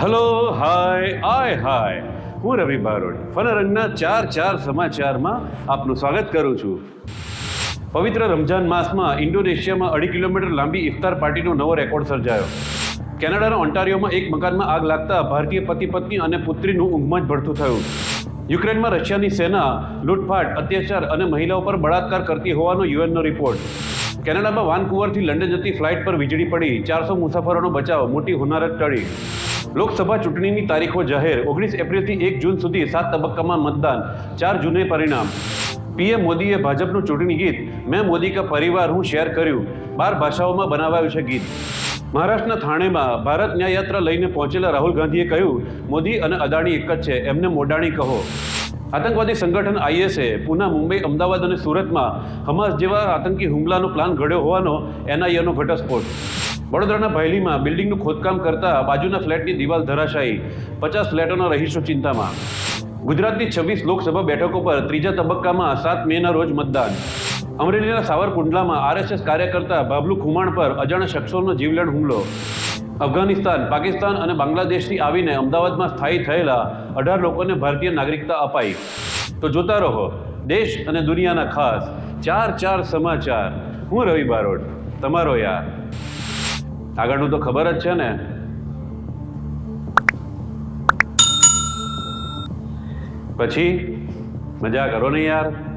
Hello hi આય હાય હું રવિ બારોડી ફનરંગના ચાર ચાર સમાચારમાં આપનું સ્વાગત કરું છું. પવિત્ર રમજાન માસમાં ઇન્ડોનેશિયામાં અઢી કિલોમીટર લાંબી ઇફતાર પાર્ટીનો નવો રેકોર્ડ સર્જાયો. કેનેડાના ઓન્ટારિયોમાં એક મકાનમાં આગ લાગતા ભારતીય પતિ પત્ની અને પુત્રીનું ઊંઘમાં જ ભળતું થયું. યુક્રેનમાં રશિયાની સેના લૂંટફાટ, અત્યાચાર અને મહિલાઓ પર બળાત્કાર કરતી હોવાનો યુએનનો રિપોર્ટ. કેનેડામાં વાનકુવરથી લંડન જતી ફ્લાઇટ પર વીજળી પડી, ચારસો મુસાફરોનો બચાવ, મોટી હુનારત ટળી. લોકસભા ચૂંટણીની તારીખો જાહેર, ઓગણીસ એપ્રિલથી એક જૂન સુધી સાત તબક્કામાં મતદાન, ચાર જૂને પરિણામ. પીએમ મોદીએ ભાજપનું ચૂંટણી ગીત, મેં મોદી કા પરિવાર હું શેર કર્યું. બાર ભાષાઓમાં બનાવાયું છે ગીત. મહારાષ્ટ્રના થાણેમાં ભારત ન્યાય યાત્રા લઈને પહોંચેલા રાહુલ ગાંધીએ કહ્યું, મોદી અને અદાણી એક જ છે, એમને મોડાણી કહો. આતંકવાદી સંગઠન આઈએસએ પુના, મુંબઈ, અમદાવાદ અને સુરતમાં હમાસ જેવા આતંકી હુમલાનો પ્લાન ઘડ્યો હોવાનો એનઆઈએનો ઘટસ્ફોટ. વડોદરાના ભાયલીમાં બિલ્ડિંગનું ખોદકામ કરતા બાજુના ફ્લેટની દિવાલ ધરાશાયી, પચાસ ફ્લેટોના રહીશો ચિંતામાં. ગુજરાતની છવ્વીસ લોકસભા બેઠકો પર ત્રીજા તબક્કામાં સાત મેના રોજ મતદાન. અમરેલીના સાવરકુંડલામાં આરએસએસ કાર્યકર્તા બાબલુ ખુમાણ પર અજાણ્યા શખ્સોનો જીવલેણ હુમલો. અફઘાનિસ્તાન, પાકિસ્તાન અને બાંગ્લાદેશથી આવીને અમદાવાદમાં સ્થાયી થયેલા અઢાર લોકોને ભારતીય નાગરિકતા અપાઈ. તો જોતા રહો, દેશ અને દુનિયાના ખાસ ચાર ચાર સમાચાર. હું રવિ બારોટ, તમારો યાર. આગળનું તો ખબર જ છે ને. પછી મજા કરો ને યાર.